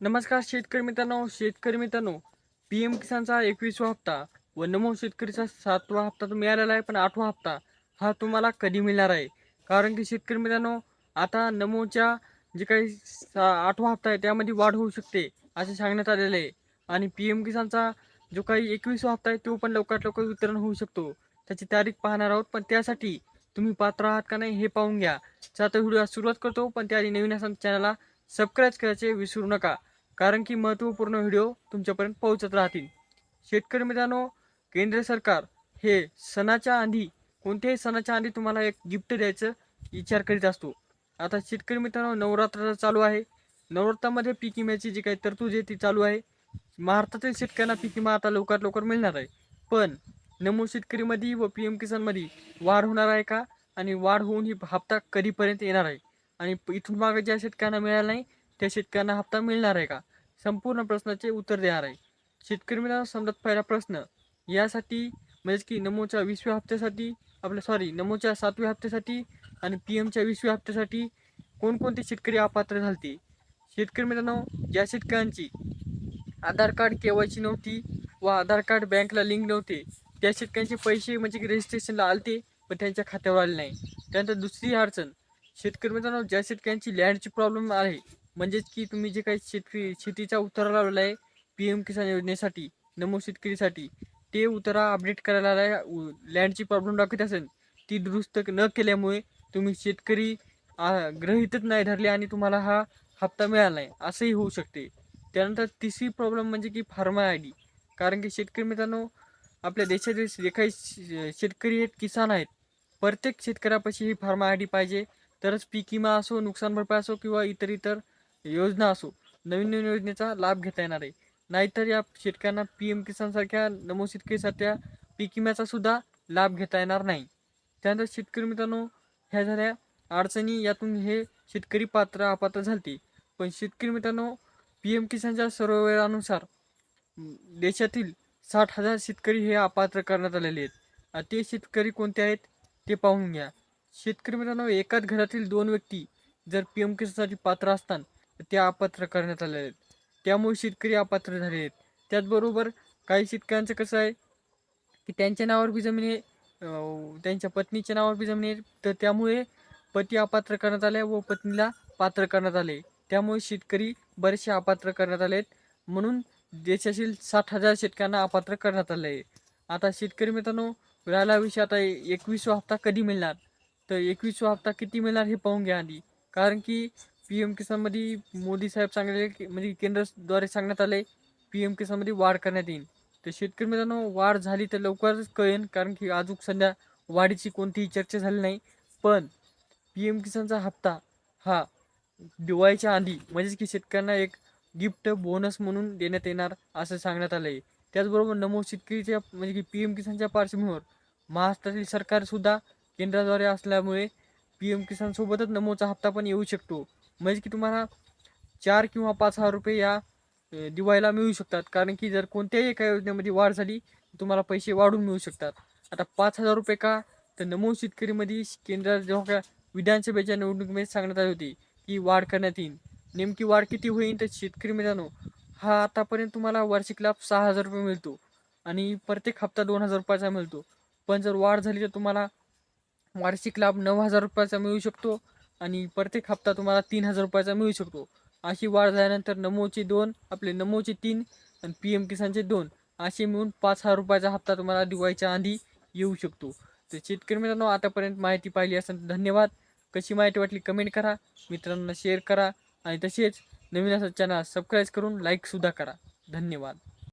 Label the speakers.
Speaker 1: नमस्कार शेतकरी मित्रांनो शेतकरी मित्रांनो पी एम किसानचा एकवीसवा हप्ता व नमो शेतकरीचा सातवा हप्ता तर मिळालेला आहे पण आठवा हप्ता हा तुम्हाला कधी मिळणार आहे? कारण की शेतकरी मित्रांनो आता नमोच्या जे काही सा आठवा हप्ता आहे त्यामध्ये वाढ होऊ शकते असे सांगण्यात आलेले आहे. आणि पी एम किसानचा जो काही एकवीसवा हप्ता आहे तो पण लवकरात लवकर वितरण होऊ शकतो. त्याची तारीख पाहणार आहोत पण त्यासाठी तुम्ही पात्र आहात का नाही हे पाहून घ्या. तर आता व्हिडिओ सुरुवात करतो पण त्याआधी नवीन असाल चॅनलला सबस्क्राईब करायचे विसरू नका. कारण की महत्त्वपूर्ण व्हिडिओ तुमच्यापर्यंत पोहोचत राहतील. शेतकरी मित्रांनो केंद्र सरकार हे सणाच्या आधी कोणत्याही सणाच्या आधी तुम्हाला एक गिफ्ट द्यायचं विचार करीत असतो. आता शेतकरी मित्रांनो नवरात्र चालू आहे. नवरात्रामध्ये पीक विम्याची जी काही तरतूद आहे ती चालू आहे. महाराष्ट्रातील शेतकऱ्यांना पीक विमा आता लवकरात लवकर मिळणार आहे. पण नमो शेतकरीमध्ये व पी एम किसानमध्ये वाढ होणार आहे का? आणि वाढ होऊन ही हप्ता कधीपर्यंत येणार आहे? आणि इथून मागे ज्या शेतकऱ्यांना मिळाला नाही त्या शेतकऱ्यांना हप्ता मिळणार आहे का? संपूर्ण प्रश्नाचे उत्तर देणार आहे. शेतकरी मित्रांनो समजत पहिला प्रश्न यासाठी म्हणजेच की नमोच्या वीसव्या हप्त्यासाठी आपल्या सॉरी नमोच्या सातव्या हप्त्यासाठी आणि पी एमच्या वीसव्या हप्त्यासाठी कोणकोणते शेतकरी अपात्र झालते? शेतकरी मित्रांनो ज्या शेतकऱ्यांची आधार कार्ड केवायची नव्हती व आधार कार्ड बँकला लिंक नव्हते त्या शेतकऱ्यांचे पैसे म्हणजे की रजिस्ट्रेशनला आलते पण त्यांच्या खात्यावर आले नाही. त्यानंतर दुसरी अडचण शेतकरी मित्रांनो ज्या शेतकऱ्यांची लँडची प्रॉब्लेम आहे म्हणजेच की तुम्ही जे काही शेतकरी शेतीचा उतारा लावलेला आहे पी एम किसान योजनेसाठी नमो शेतकरीसाठी ते उतारा अपडेट करायला लँडची प्रॉब्लेम दाखवत असेल ती दुरुस्त न केल्यामुळे तुम्ही शेतकरी ग्रहितच नाही धरले आणि तुम्हाला हा हप्ता मिळाला नाही. असंही होऊ शकते. त्यानंतर तिसरी प्रॉब्लेम म्हणजे की फार्मा आय डी कारण की शेतकरी मित्रांनो आपल्या देशातील जे काही शे- शेतकरी आहेत किसान आहेत प्रत्येक शेतकऱ्यापाशी ही फार्मा आय डी पाहिजे. तरच पीक विमा असो नुकसान भरपाई असो किंवा इतर इतर योजना असो नवीन नवीन योजनेचा लाभ घेता येणार आहे. नाहीतर या शेतकऱ्यांना पी एम किसानसारख्या नमो शेतकरीसारख्या पीक विम्याचा सुद्धा लाभ घेता येणार नाही. त्यानंतर शेतकरी मित्रांनो ह्या झाल्या अडचणी. यातून हे शेतकरी पात्र अपात्र झालते. पण शेतकरी मित्रांनो पी एम किसानच्या सर्वेक्षणानुसार वेळानुसार देशातील साठ हजार शेतकरी हे अपात्र करण्यात आलेले आहेत. आणि ते शेतकरी कोणते आहेत ते पाहून घ्या. शेतकरी मित्रांनो एकाच घरातील दोन व्यक्ती जर पी एम किसानसाठी पात्र असतात ते अपात्र करण्यात आले आहेत. त्यामुळे शेतकरी अपात्र झाले आहेत. त्याचबरोबर काही शेतकऱ्यांचं कसं आहे की त्यांच्या नावावर बी जमीन आहे त्यांच्या पत्नीच्या नावावर बी जमीन आहे तर त्यामुळे पती अपात्र करण्यात आले व पत्नीला पात्र करण्यात आले. त्यामुळे शेतकरी बरेचसे अपात्र करण्यात आले आहेत. म्हणून देशातील साठ हजार शेतकऱ्यांना अपात्र करण्यात आले आहे. आता शेतकरी मित्रांनो राहिला विषय आता एकवीसवा हप्ता कधी मिळणार? तर एकवीसवा हप्ता किती मिळणार हे पाहून घ्या आधी. कारण की पी एम किसानमध्ये मोदी साहेब सांगले की म्हणजे केंद्रद्वारे सांगण्यात आले पी एम किसानमध्ये वाढ करण्यात येईल तर शेतकरी मित्रांनो वाढ झाली तर लवकरच कळेल कारण की अजून सध्या वाढीची कोणतीही चर्चा झाली नाही. पण पी एम किसानचा हप्ता हा दिवाळीच्या आधी म्हणजेच की शेतकऱ्यांना एक गिफ्ट बोनस म्हणून देण्यात येणार असं सांगण्यात आलं आहे त्याचबरोबर नमो शेतकरीच्या म्हणजे की पी एम किसानच्या पार्श्वभूमीवर महाराष्ट्रातील सरकारसुद्धा केंद्राद्वारे असल्यामुळे पी एम किसानसोबतच नमोचा हप्ता पण येऊ शकतो. म्हणजे की तुम्हाला चार किंवा पाच हजार रुपये या दिवाळीला मिळू शकतात. कारण की जर कोणत्याही एका योजनेमध्ये वाढ झाली तुम्हाला पैसे वाढून मिळू शकतात. आता पाच हजार रुपये का? तर नमो शेतकरीमध्ये केंद्र जेव्हा विधानसभेच्या निवडणुकीमध्ये सांगण्यात आली होती की वाढ करण्यात येईल. नेमकी वाढ किती होईल? तर शेतकरी मित्रांनो हा आतापर्यंत तुम्हाला वार्षिक लाभ सहा हजार रुपये मिळतो आणि प्रत्येक हप्ता दोन हजार रुपयाचा मिळतो. पण जर वाढ झाली तर तुम्हाला वार्षिक लाभ नऊ हजार रुपयाचा मिळू शकतो आणि प्रत्येक हप्ता तुम्हाला तीन हजार रुपयाचा मिळू शकतो. अशी वाढ झाल्यानंतर नमोचे दोन आपले नमोचे तीन आणि पी एम किसानचे दोन असे मिळून पाच हजार रुपयाचा हप्ता तुम्हाला दिवाळीच्या आधी येऊ शकतो. तर शेतकरी मित्रांनो आतापर्यंत माहिती पाहिली असेल तर धन्यवाद. कशी माहिती वाटली कमेंट करा. मित्रांना शेअर करा. आणि तसेच नवीन असं चॅनल सबस्क्राईब करून लाईकसुद्धा करा. धन्यवाद.